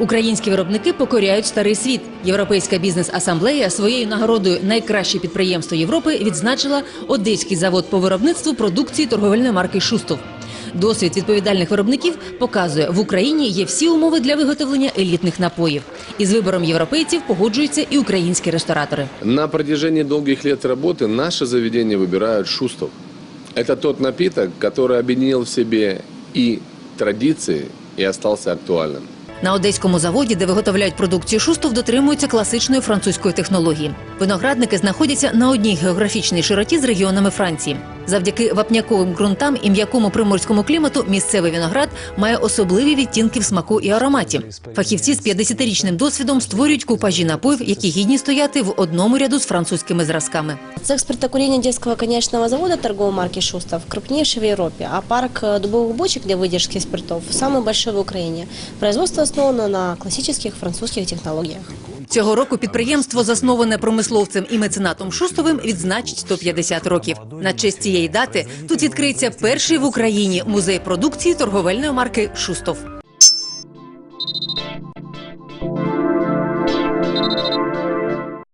Українські виробники покоряють старий світ. Європейська бізнес-асамблея своєю нагородою найкраще підприємство Європи відзначила Одеський завод по виробництву продукції торговельної марки Шустов. Досвід відповідальних виробників показує, в Україні є всі умови для виготовлення елітних напоїв. Із вибором європейців погоджуються і українські ресторатори. На протяжении долгих лет работы наше заведение выбирают Шустов. Это тот напиток, который объединил в себе и традиции, и остался актуальным. На одеському заводі, де виготовляють продукцію шустов, дотримуються класичної французької технології. Виноградники знаходяться на одній географічній широті з регіонами Франції. Завдяки вапняковим ґрунтам і м'якому приморському клімату місцевий виноград має особливі відтінки в смаку і ароматі. Фахівці з 50-річним досвідом створюють купажі напоїв, які гідні стояти в одному ряду з французькими зразками. Цех спиртокурения детского конечного завода торговой марки «Шустов» крупнейший в Европе, а парк э, дубовых бочек для выдержки спиртов самый большой в Украине. Производство основано на классических французских технологиях. Цього року підприємство, засноване промисловцем і меценатом Шустовим, відзначить 150 років. На честь цієї дати тут відкриється перший в Україні музей продукції торговельної марки Шустов.